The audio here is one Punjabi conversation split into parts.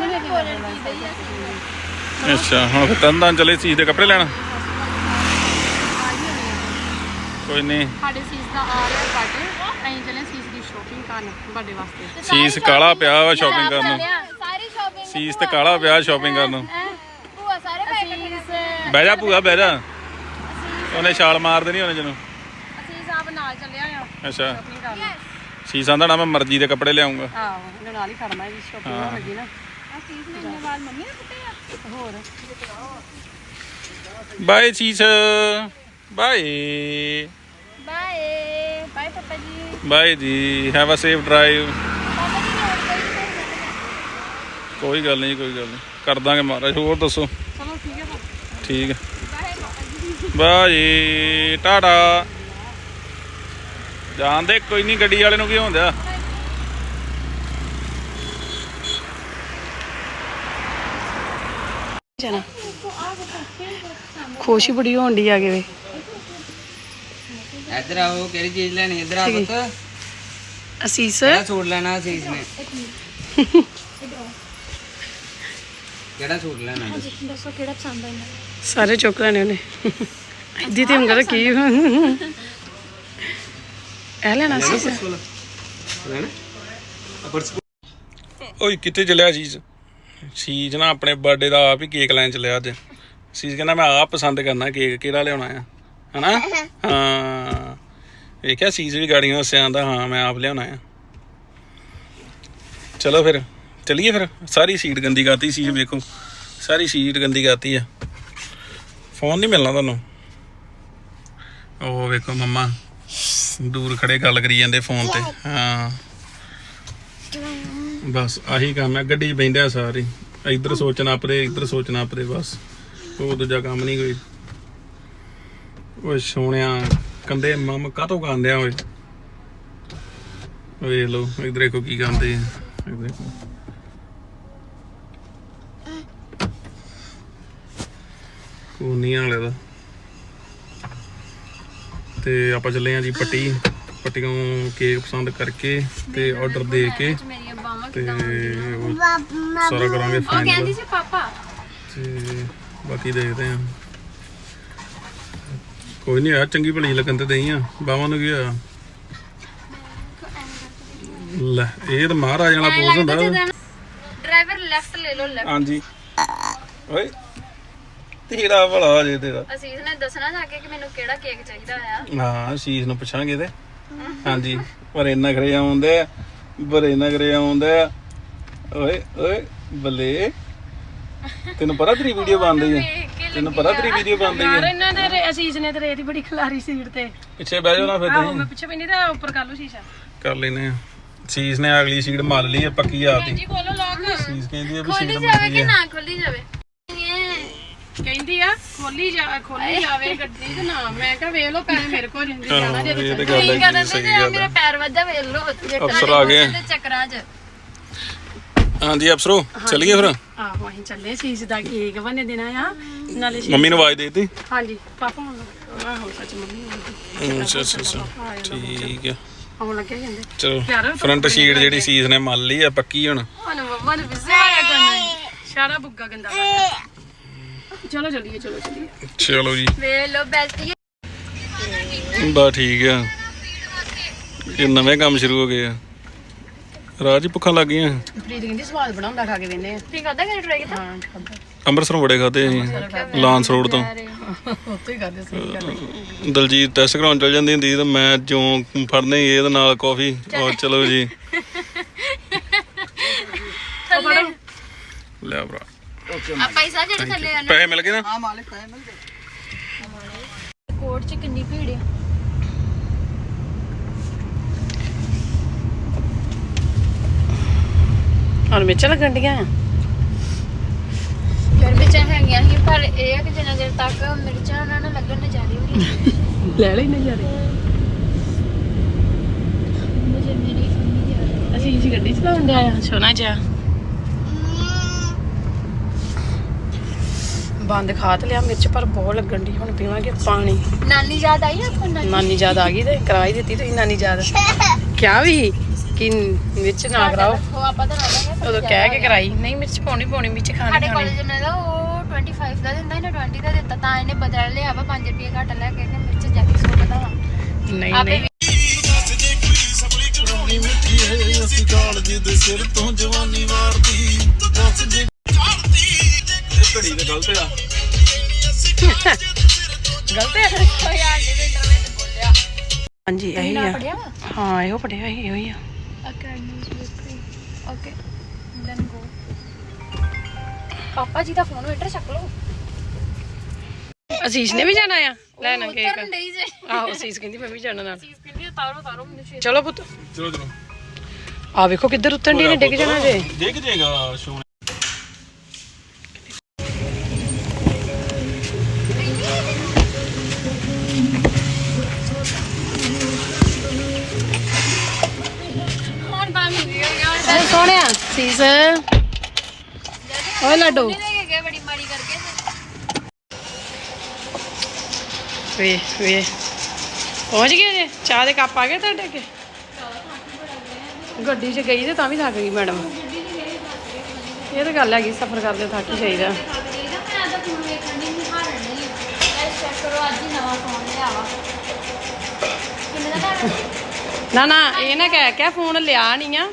ਲੈ ਕੇ ਅੱਛਾ ਹੁਣ ਫਿਰ ਤੰਦਾਂ ਚਲੇ ਚੀਜ਼ ਦੇ ਕੱਪੜੇ ਲੈਣ? ਕੋਈ ਨਹੀਂ। ਸਾਡੇ ਸੀਸ ਦਾ ਆ ਰਿਹਾ ਬਰਥਡੇ ਅਸੀਂ ਚੱਲੇ ਸੀਸ ਦੀ ਸ਼ੋਪਿੰਗ ਕਰਨ ਬਰਥਡੇ ਵਾਸਤੇ। ਸੀਸ ਕਾਲਾ ਪਿਆ ਵਾ ਸ਼ਾਪਿੰਗ ਕਰਨ ਸਾਰੀ ਸ਼ਾਪਿੰਗ ਸੀਸ ਤੇ ਕਾਲਾ ਪਿਆ ਸ਼ਾਪਿੰਗ ਕਰਨ ਨੂੰ। ਭੂਆ ਸਾਰੇ ਪੈਸੇ ਸੀਸ ਬਹਿ ਜਾ ਭੂਆ ਬਹਿ ਜਾ। ਉਹਨੇ ਛਾਲ ਮਾਰ ਦੇਣੀ ਉਹਨੇ ਜਿਹਨੂੰ ਅਸੀਂ ਆਪ ਨਾਲ ਚੱਲਿਆ ਆ ਅੱਛਾ। ਸ਼ੋਪਿੰਗ ਕਰਨ। ਸੀਸਾਂ ਦਾ ਨਾ ਮੈਂ ਮਰਜ਼ੀ ਦੇ ਕੱਪੜੇ ਲਿਆਉਂਗਾ। ਆਹੋ ਨਾਲ ਹੀ ਖੜਨਾ ਹੈ ਸ਼ੋਪਿੰਗ ਲੱਗੀ ਨਾ। ਆ ਸੀਸ ਨੇ ਇੰਨੇ ਵਾਲ ਮੰਮੀ ਨੇ ਕੁੱਟੇ ਆ ਹੋਰ। ਬਾਏ ਸੀਸ ਬਾਏ। ਬਾਏ। ਬਾਏ ਪਾਪਾ ਜੀ। ਬਾਏ ਜੀ ਹੈਵ ਅ ਸੇਫ ਡਰਾਈਵ ਪਾਪਾ ਜੀ ਨੇ ਹੋਰ ਕੋਈ ਕੋਈ ਗੱਲ ਨਹੀਂ। ਕੋਈ ਗੱਲ ਨਹੀਂ ਕਰ ਦਾਂਗੇ ਮਹਾਰਾਜ ਹੋਰ ਦੱਸੋ? ਚਲੋ ਠੀਕ ਹੈ ਠੀਕ ਹੈ। ਬਾਏ ਪਾਪਾ ਜੀ। ਬਾਏ ਟਾਟਾ। ਜਾਣਦੇ ਕੋਈ ਨਹੀਂ ਗੱਡੀ ਵਾਲੇ ਨੂੰ ਕੀ ਹੁੰਦਾ ਜਾਣਾ। ਖੁਸ਼ੀ ਬੜੀ ਹੋਣ ਦੀ ਆ ਗਏ ਵੇ। ਇੱਧਰ ਆਓ ਕਿਹੜੀ ਚੀਜ਼ ਲੈਣੀ? ਇੱਧਰ ਆ ਪੁੱਤ। ਅਸੀਸ। ਕਿਹੜਾ ਸੂਟ ਲੈਣਾ ਅਸੀਸ ਨੇ? ਕਿਹੜਾ ਸੂਟ ਲੈਣਾ? ਦੱਸੋ ਕਿਹੜਾ ਪਸੰਦ ਆ ਇਹਨਾਂ ਸਾਰੇ ਚੁੱਕ ਲੈਣੇ ਉਹਨੇ। ਇੱਦੀ ਤੇ ਉਂਗਲ ਕੀ ਇਹ ਲੈਣਾ ਸੀ ਲੈਣਾ? ਓਏ ਕਿੱਥੇ ਚੱਲਿਆ ਸੀਸ ਸੀਸ ਨਾ ਆਪਣੇ ਬਰਥਡੇ ਦਾ ਆਪ ਹੀ ਕੇਕ ਲੈਣ ਚੱਲਿਆ ਅੱਜ। ਸੀਸ ਕਹਿੰਦਾ ਮੈਂ ਆਪ ਪਸੰਦ ਕਰਨਾ ਕੇਕ ਕਿਹੜਾ ਲਿਆਉਣਾ ਆ? ਹਨਾ? ਹਾਂ। ਵੇਖਿਆ ਸੀਸ ਵੀ ਗਾੜੀਆਂ ਹੱਸਿਆ ਆਂਦਾ ਹਾਂ, ਮੈਂ ਆਪ ਲਿਆਉਣਾ ਆ। ਚਲੋ ਫਿਰ, ਚਲਿਏ ਫਿਰ। ਸਾਰੀ ਸੀਟ ਗੰਦੀ ਕਰਤੀ ਸੀ ਵੇਖੋ। ਸਾਰੀ ਸੀਟ ਗੰਦੀ ਕਰਤੀ ਆ। ਫੋਨ ਨਹੀਂ ਮਿਲਣਾ ਤੁਹਾਨੂੰ। ਉਹ ਵੇਖੋ ਮੰਮਾ, ਦੂਰ ਖੜੇ ਗੱਲ ਕਰੀ ਜਾਂਦੇ ਫੋਨ ਤੇ। ਹਾਂ। ਬਸ ਆਹੀ ਕੰਮ ਹੈ ਗੱਡੀ ਬੈਂਦੇ ਸਾਰੇ। ਇੱਧਰ ਸੋਚਣਾ ਆਪਰੇ ਇੱਧਰ ਸੋਚਣਾ ਆਪਰੇ ਬਸ। ਉਹ ਦੂਜਾ ਕੰਮ ਨਹੀਂ ਕੋਈ। ਓਏ ਸੋਹਣਿਆ ਕੰਦੇ ਮਮ ਕਾਤੋਂ ਗਾਉਂਦੇ ਆ ਓਏ? ਓਏ ਲੋ ਇੱਧਰ ਦੇਖੋ ਕੀ ਗਾਉਂਦੇ ਆ। ਇੱਧਰ ਦੇਖੋ। ਕੋਨੀਆਂ ਵਾਲੇ ਦਾ। ਤੇ ਆਪਾਂ ਚੱਲੇ ਆ ਜੀ ਪੱਟੀ। ਪੱਟੀਆਂ ਕੇਕ ਪਸੰਦ ਕਰਕੇ ਤੇ ਆਰਡਰ ਦੇ ਕੇ। ਮੇਰੀਆਂ ਬਾਹਾਂ ਤੇ ਉਹ ਸਾਰਾ ਕਰਾਂਗੇ ਫਾਈਨਲ ਸੀ ਪਾਪਾ। ਤੇ ਬਾਕੀ ਦੇਖਦੇ ਆ ਕੋਈ ਨਹੀਂ ਆ ਚੰਗੀ ਭਲੀ ਲੱਗਣ ਤੇ ਦਈ ਆ। ਬਾਵਾਂ ਨੂੰ ਕੀ ਹੋਇਆ? ਲੈ ਇਹ ਤਾਂ ਮਹਾਰਾਜ ਵਾਲਾ ਪੋਜ਼ ਹੁੰਦਾ। ਡਰਾਈਵਰ ਲੈਫਟ ਲੈ ਲਓ ਲੈਫਟ ਹਾਂਜੀ। ਓਏ ਤੇਰਾ ਭਲਾ ਜੇ ਤੇਰਾ। ਅਸੀਸ ਨੇ ਦੱਸਣਾ ਜਾ ਕੇ ਕਿ ਮੈਨੂੰ ਕਿਹੜਾ ਕੇਕ ਚਾਹੀਦਾ ਆ। ਹਾਂ ਸ਼ੀਸ਼ ਨੂੰ ਪੁੱਛਾਂਗੇ ਤੇ। ਹਾਂਜੀ ਪਰ ਇੰਨਾ ਕਰੇ ਆਉਂਦੇ ਆ। ਬਰੇ ਨਾ ਕਰੇ ਆਉਂਦੇ ਆ। ਓਏ ਓਏ ਬੱਲੇ। ਤੈਨੂੰ ਪਤਾ ਤੇਰੀ ਵੀਡੀਓ ਬਣਦੀ ਹੈ ਤੈਨੂੰ ਪਤਾ ਤੇਰੀ ਵੀਡੀਓ ਬਣਦੀ ਯਾਰ ਹੈ ਇਹਨਾਂ ਦੇ ਰੇ- ਅਸੀਸ ਨੇ ਤੇ ਰੇਤ ਹੀ ਬੜੀ ਖਿਲਾਰੀ ਸੀਟ ਤੇ। ਪਿੱਛੇ ਬਹਿ ਜਾਓ ਨਾ ਫਿਰ ਆਹੋ ਤੁਸੀਂ। ਮੈਂ ਪਿੱਛੇ ਪੈਂਦੀ ਤਾਂ ਉੱਪਰ ਕਰ ਲੂ ਸ਼ੀਸ਼ਾ। ਕਰ ਲੈਨੇ ਆ। ਸੀਸ ਨੇ ਅਗਲੀ ਸੀਟ ਮੱਲ ਲਈ ਹੈ ਪੱਕੀ ਆਤੀ ਜੀ ਖੋਲੋ ਲੋਕ ਸੀਸ ਕਹਿੰਦੀ ਹੈ ਵੀ ਸੀਟ ਮੱਲੀ ਕਿ ਹੈ ਨਾ ਖੋਲੀ ਜਾਵੇ? ਕਹਿੰਦੀ ਆ ਖੋਲੀ ਜਾ ਖੋਲੀ ਜਾਵੇ ਗੱਡੀ ਤੇ ਨਾ ਮੈਂ ਕਿਹਾ ਵੇਖ ਲਓ ਪੈਸੇ ਮੇਰੇ ਕੋਲ ਜਿੰਦੀ ਜਾਣਾ ਜੇ ਇਹ ਤੇ ਗੱਲ ਹੈ ਜੀ, ਤੇ ਸਹੀ ਗੱਲ ਮੇਰਾ ਹੈ ਪੈਰ ਵੱਜਾ ਵੇਖ ਲਓ ਜੇ ਅਫਸਰ ਆ ਗਏ। ਦੇ ਚੱਕਰਾਂ 'ਚ। ਹਾਂਜੀ ਅਫਸਰੋ ਚੱਲੀਏ ਫਿਰ? ਆਹੋ ਅਸੀਂ ਚੱਲੇ ਸੀਸ ਦਾ ਕੇਕ ਬਣੇ ਦੇਣਾ ਆ ਨਾਲੇ ਸ਼ੀਸ਼- ਮੰਮੀ ਨੂੰ ਆਵਾਜ਼ ਦੇ ਦਿੱਤੀ? ਹਾਂਜੀ ਪਾਪਾ ਹੁਣ ਆਹੋ ਸੱਚ ਮੰਮੀ। ਅੱਛਾ ਅੱਛਾ ਅੱਛਾ। ਠੀਕ ਹੈ ਆਉਣ ਲੱਗੇ ਕਹਿੰਦੇ। ਚਲੋ ਫਰੰਟ ਸੀਟ ਜਿਹੜੀ ਸੀਸ ਨੇ ਮੱਲ ਲਈ ਹੈ ਪੱਕੀ ਹੁਣ? ਹੁਣ ਮੰਮਾ ਨੇ ਵਿਸੇ ਆਇਆ ਕਰਨਾ। ਸਾਰਾ ਬੁੱਗਾ ਗੰਦਾ ਚਲੋ ਚੱਲੀਏ ਚਲੋ ਚੱਲੀਏ। ਚਲੋ ਜੀ। ਵੇਖ ਲਓ ਬੈਸਟੀ ਬਾ ਠੀਕ ਆ। ਇਹ ਨਵੇਂ ਕੰਮ ਸ਼ੁਰੂ ਹੋ ਗਏ ਆ। ਰਾਜ ਹੀ ਭੁੱਖਾਂ ਲੱਗ ਗਈਆਂ। ਪ੍ਰੀਤ ਕਹਿੰਦੀ ਸਵਾਦ ਬਣਾਉਂਦਾ ਖਾ ਕੇ ਵੇਨੇ ਆ। ਠੀਕ ਆਦਾ ਕਿ ਟਰਾਈ ਕੀਤਾ? ਹਾਂ ਅੰਮ੍ਰਿਤਸਰੋਂ ਬੜੇ ਖਾਦੇ ਅਸੀਂ। ਲਾਂਸ ਰੋਡ ਤੋਂ। ਉੱਥੇ ਹੀ ਕਰਦੇ ਸਹੀ ਗੱਲ ਦਲਜੀਤ ਟੈਸਟ ਕਰਾਉਣ ਚਲ ਜਾਂਦੀ ਹੁੰਦੀ ਸੀ ਤੇ ਮੈਂ ਜਿਉਂ ਫੜਨੇ ਇਹਦੇ ਨਾਲ ਕਾਫੀ ਔਰ ਚਲੋ ਜੀ। ਲੈ ਭਰਾ। ਆ ਪੈਸਾ ਜਿਹੜੇ ਥੱਲੇ ਆ ਨਾ। ਪੈਸੇ ਮਿਲ ਗਏ ਨਾ? ਹਾਂ ਮਾਲਿਕ ਪੈਸੇ ਮਿਲ ਗਏ। ਕੋਰਟ 'ਚ ਕਿੰਨੀ ਭੀੜ ਆ? ਹੁਣ ਮਿਰਚਾਂ ਲੱਗਣ ਡੀਆਂ ਫਿਰ ਵਿੱਚ ਹੈਗੀਆਂ ਸੀ ਪਰ ਇਹ ਆ ਕਿ ਜਿੰਨਾ ਚਿਰ ਤੱਕ ਮਿਰਚਾਂ ਉਹਨਾਂ ਨੂੰ ਲੱਗਣ ਨਜ਼ਾਰੇ ਵੀ ਨਹੀਂ ਲੈ ਲਈ ਨਜ਼ਾਰੇ ਮੁਝੇ ਮੇਰੀ ਮੰਮੀ ਯਾਦ ਆ ਅਸੀਂ ਜੀ ਗੱਡੀ ਚਲਾਉਣ ਡਿਆ ਆ ਸੋਨਾ ਜਿਹਾ। ਬੰਦ ਖਾ ਤੇ ਲਿਆ ਮਿਰਚ ਪਰ ਬਹੁਤ ਲੱਗਣ ਦੀ ਹੁਣ ਪੀਵਾਂਗੇ ਪਾਣੀ। ਨਾਨੀ ਯਾਦ ਆਈ ਆ ਤੁਹਾਨੂੰ? ਨਾਨੀ? ਨਾਨੀ ਯਾਦ ਆ ਗਈ ਤੇ ਕਰਾ ਹੀ ਦਿੱਤੀ ਤੁਸੀਂ ਨਾਨੀ ਯਾਦ। ਕਿਆ ਵੀ? ਕਿ ਵਿੱਚ ਨਾ ਕਰਾਓ। ਉਹ ਆਪਾਂ ਤਾਂ ਲਾਵਾਂਗੇ ਉਦੋਂ ਕਹਿ ਕੇ ਕਰਾਈ ਨਹੀਂ ਮਿਰਚ ਪਾਉਣੀ ਪਾਉਣੀ ਵਿੱਚ ਖਾਣੀ ਸਾਡੇ ਖਾਣੀ। ਕਾਲਜ ਮਿਲਦਾ ਉਹ 25 ਦਾ ਦਿੰਦਾ ਇਹਨੇ 20 ਦਾ ਦਿੱਤਾ ਤਾਂ ਇਹਨੇ ਬਦਲ ਲਿਆ ਵਾ 5 ਰੁਪਏ ਘੱਟ ਲੈ ਕੇ ਤੇ ਮਿਰਚ ਜੈਕੀ ਸੋ ਪਤਾ ਵਾ ਨਹੀਂ ਆਪੇ ਨਹੀਂ। ਘੜੀ ਤੇ ਗਲਤ ਆ। ਗਲਤ ਹੈ ਕੋਈ ਆ ਜੇ ਇੰਟਰਨੈਟ ਬੋਲਿਆ। ਹਾਂਜੀ ਇਹੀ ਨਾ ਆ। ਪੜਿਆ ਵਾ? ਹਾਂ ਇਹੋ ਪੜਿਆ ਇਹੋ ਹੀ ਆ। ਅਕੈਡਮੀ ਓਕੇ ਦੈਨ ਗੋ ਪਾਪਾ ਜੀ ਦਾ ਫੋਨ ਵੇਟਰ ਚੱਕ ਲਓ। ਅਸੀਸ ਨੇ ਵੀ ਜਾਣਾ ਆ? ਲੈਣਾ ਕੇਕ। ਉਤਰਨ ਡਈ ਜੇ। ਆਹੋ ਅਸੀਸ ਕਹਿੰਦੀ ਮੈਂ ਵੀ ਜਾਣਾ ਨਾਲ। ਚੀਜ਼ ਕਹਿੰਦੀ ਤਾਰੋ ਤਾਰੋ ਮੈਨੂੰ ਛੇ ਚਲੋ ਪੁੱਤ। ਚਲੋ ਚਲੋ। ਆ ਵੇਖੋ ਕਿੱਧਰ ਉੱਤਰਨ ਦੀ ਨੇ ਡਿੱਗ ਜਾਣਾ ਜੇ। ਡਿੱਗ ਜਾਏਗਾ ਸ਼ੋਨ ਸੀਸ ਓਏ ਲੱਡੂ। ਲੈ ਕੇ ਬੜੀ ਮਾੜੀ ਕਰਕੇ ਵੇ ਵੇ। ਪਹੁੰਚ ਗਏ ਜੇ? ਚਾਹ ਦੇ ਕੱਪ ਆ ਗਏ ਤੁਹਾਡੇ ਅੱਗੇ? ਗੱਡੀ 'ਚ ਗਈ ਤੇ ਤਾਂ ਵੀ ਥੱਕ ਗਈ ਮੈਡਮ। ਇਹ ਤਾਂ ਗੱਲ ਹੈਗੀ, ਸਫ਼ਰ ਕਰਦੇ ਥੱਕ ਹੀ ਜਾਈਦਾ। ਨਾ ਨਾ, ਇਹ ਨਾ ਕਹਿ ਕੇ ਫੋਨ ਲਿਆ ਨਹੀਂ ਆ।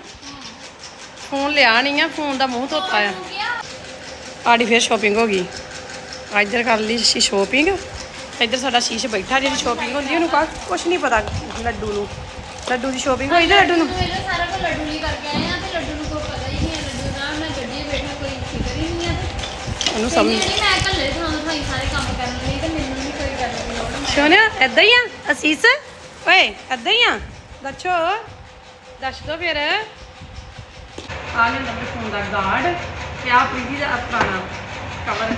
ਫੋਨ ਲਿਆ ਨਹੀਂ ਆ ਫੋਨ ਦਾ ਮੂੰਹ ਧੋਤਾ ਆ। ਆੜੀ ਫੇਰ ਸ਼ਾਪਿੰਗ ਹੋ ਗਈ। ਇੱਧਰ ਕਰ ਲਈ ਸੀ ਸ਼ਾਪਿੰਗ ਇੱਧਰ ਸਾਡਾ ਸ਼ੀਸ਼ ਬੈਠਾ ਜਿਹੜੀ ਸ਼ਾਪਿੰਗ ਹੁੰਦੀ ਉਹਨੂੰ ਕਾ ਕੁਛ ਨਹੀਂ ਪਤਾ ਲੱਡੂ ਨੂੰ। ਲੱਡੂ ਦੀ ਸ਼ਾਪਿੰਗ ਹੋਈ ਤੇ ਲੱਡੂ ਨੂੰ। ਸਾਰਾ ਕੁਝ ਲੱਡੂ ਲਈ ਕਰਕੇ ਆਏ ਆ ਤੇ ਲੱਡੂ ਨੂੰ ਕੋਈ ਪਤਾ ਹੀ ਨਹੀਂ ਲੱਡੂ ਨਾਲ ਮੈਂ ਗੱਡੀ ਬੈਠਾ ਕੋਈ ਫਿਕਰ ਹੀ ਨਹੀਂ ਤੇ ਉਹਨੂੰ ਸਮਝ ਨਹੀਂ ਮੈਂ ਕੱਲੇ ਤੁਹਾਨੂੰ ਸਾਰੇ ਕੰਮ ਕਰਨ ਲਈ ਤੇ ਮੈਨੂੰ ਨਹੀਂ ਕੋਈ ਕਰਨ ਦੀ ਲੋੜ ਸੋਨਿਆ ਏਦਾਂ ਹੀ ਆ ਅਸੀਸ? ਓਏ ਏਦਾਂ ਹੀ ਆ। ਦੱਸੋ ਦੱਸ ਦੋ ਫਿਰ। ਆ ਲੈ ਨੰਬਰ ਫੋਨ ਦਾ ਗਾਰਡ ਤੇ ਆ ਪ੍ਰੀਤੀ ਦਾ ਪੁਰਾਣਾ ਕਵਰ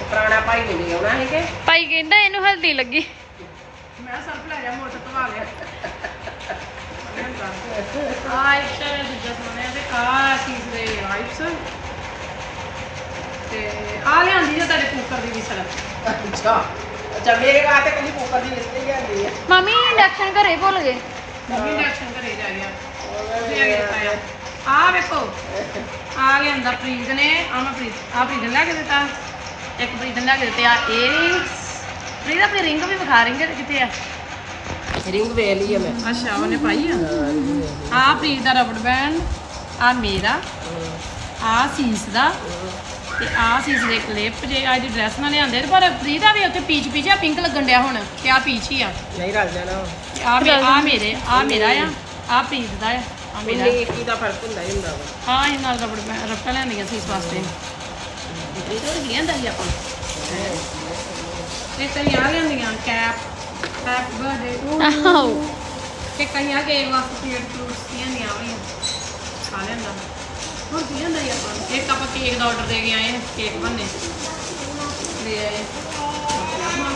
ਪੁਰਾਣਾ ਭਾਈ ਨੇ ਦੇ ਆਉਣਾ ਹੈ ਕਿ ਭਾਈ ਕਹਿੰਦਾ ਇਹਨੂੰ ਹਲਦੀ ਲੱਗੀ। ਮੈਂ ਸਰਫ ਲੈ ਜਾ ਮੋਟਰ ਧਵਾ ਲਿਆ। ਆਇਪਸ ਦੂਜਾ ਸੋਨਿਆ ਤੇ ਆ ਚੀਜ਼ ਦੇ ਆਇਪਸ। ਤੇ ਆ ਲਿਆਂਦੀ ਜੇ ਤੁਹਾਡੇ ਕੁੱਕਰ ਦੀ ਵਿਸਲ ਅੱਛਾ। ਅੱਛਾ ਮੇਰੇ ਵਾਸਤੇ ਕੱਲੀ ਕੁੱਕਰ ਦੀ ਲਿਸਟ ਹੀ ਆਂਦੀ ਹੈ ਮੰਮੀ ਇੰਡਕਸ਼ਨ ਘਰੇ ਭੁੱਲ ਗਏ। ਮੰਮੀ ਦਾ ਐਕਸ਼ਨ ਘਰੇ ਜਾ ਗਿਆ। ਆ ਵੇਖੋ। ਆ ਲਿਆਂਦਾ ਪ੍ਰੀਤ ਨੇ। ਆ ਮੈਂ ਪ੍ਰੀਤ ਆ ਪ੍ਰੀਤ ਨੇ ਲੈ ਕੇ ਦਿੱਤਾ। ਇੱਕ ਪ੍ਰੀਤ ਨੇ ਲੈ ਕੇ ਦਿੱਤੇ ਆ ਏਰਿੰਗਸ ਪ੍ਰੀਤ ਆਪਣੀ ਰਿੰਗ ਵੀ ਵਿਖਾ ਰਿੰਗ ਕਿੱਥੇ ਆ? ਰਿੰਗ ਵੇ ਲਈ ਹੈ ਮੈਂ। ਅੱਛਾ ਉਹਨੇ ਪਾਈ ਆ। ਆ ਪ੍ਰੀਤ ਦਾ ਰਬੜ ਬੈਂਡ ਆ ਮੇਰਾ ਆ ਸੀਸ ਦਾ ਤੇ ਆ ਸੀਸ ਦੇ ਕਲਿੱਪ ਜੇ ਅੱਜ ਦੀ ਡਰੈਸ ਨਾਲ ਲਿਆਂਦੇ ਤੇ ਪਰ ਪ੍ਰੀਤ ਆ ਵੀ ਉੱਥੇ ਪੀਚ ਪੀਚ ਆ ਪਿੰਕ ਲੱਗਣ ਡਿਆ ਹੁਣ ਤੇ ਆ ਪੀਚ ਹੀ ਆ। ਨਹੀਂ ਰਲ ਜਾਣਾ। ਆ ਆ ਮੇਰੇ ਆ ਮੇਰਾ ਆ। ਆ ਪ੍ਰੀਤ ਦਾ ਆ ਆ ਮੇਰਾ। ਇੱਕੀ ਦਾ ਫ਼ਰਕ ਹੁੰਦਾ ਹੀ ਹੁੰਦਾ ਵਾ। ਹਾਂ ਇਹ ਨਾਲ ਰਬੜ ਬੈਂਡ ਰੱਟਾਂ ਲੈਂਦੀਆਂ ਸੀ ਇਸ ਵਾਸਤੇ। ਇਹ ਤਾਂ ਦੀਆਂ ਦਾ ਹੀ ਆਪਾਂ। ਇਹ ਕਈ ਆ ਲੈਂਦੀਆਂ ਕੈਪ ਕੈਪ ਬਰਥਡੇ ਟੂ ਆਹੋ। ਤੇ ਕਈਆਂ ਕੇ ਵਾਸਤੇ ਪੀਟ ਫਰੂਟਸ ਦੀਆਂ ਦੀਆਂ ਹੋਈਆਂ ਖਾ ਲੈਂਦਾ ਹੋਰ ਕੀ ਲੈਂਦਾ ਜੀ ਆਪਾਂ? ਨੂੰ? ਇੱਕ ਆਪਾਂ ਕੇਕ ਦਾ ਆਰਡਰ ਦੇ ਕੇ ਆਏ ਹਾਂ, ਕੇਕ ਬੰਨੇ ਲੈ ਆਏ।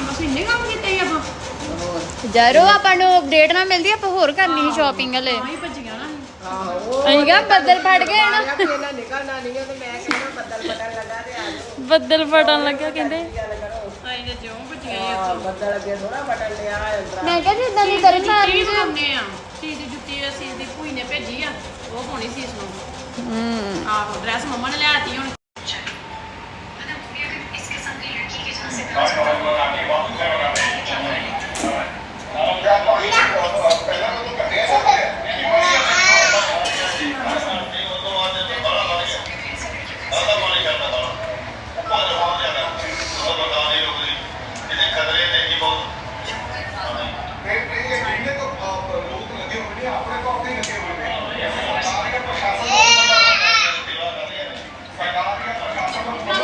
ਬਸ ਇੰਨੇ ਕੰਮ ਕੀਤੇ ਹੀ ਆਪਾਂ। ਜਰੋ ਆਪਾਂ ਨੂੰ ਅਪਡੇਟ ਨਾ ਮਿਲਦੀ ਆਪਾਂ ਹੋਰ ਕਰਨੀ ਸੀ ਸ਼ਾਪਿੰਗ ਹਲੇ। ਹੀ ਭੱਜ ਗਿਆ ਨਾ। ਆਹੋ। ਅਸੀਂ ਕਿਹਾ ਬੱਦਲ ਫਟ ਗਏ ਨਾ। ਆਇਆ ਕਿ ਇਹਨਾਂ ਨਿਕਲਣਾ ਨਹੀਂ ਹੈ ਤੇ ਮੈਂ ਕਹਿੰਦਾ ਬੱਦਲ ਬਟਨ ਲੱਗਾ ਤੇ ਆ ਜਾਓ। ਬੱਦਲ ਫਟਣ ਲੱਗਾ ਕਹਿੰਦੇ। ਗੱਲ ਕਰੋ ਅਸੀਂ ਤੇ ਜਿਉਂ ਭੱਜ ਗਏ ਆਹ, ਇੱਥੋਂ ਬੱਦਲ ਅੱਗੇ ਥੋੜਾ ਬਟਨ ਲਿਆ ਅੰਦਰ ਮੈਂ ਕਿਹਾ ਜਿੱਦਾਂ ਦੀ ਰਹੀ ਵੀ ਪਾਉਂਦੇ ਆ। ਸੀ ਦੀ ਜੁੱਤੀ ਅਸੀਂ ਦੀ ਭੂਈ ਨੇ ਭੇਜੀ ਆ। ਉਹ ਪਾਉਣੀ ਸੀ ਇਸ ਨੂੰ। ਹੂੰ। ਆਹੋ ਡਰੈਸ ਮੰਮਾ ਨੇ ਲਿਆਤੀ ਹੁਣ। Come on.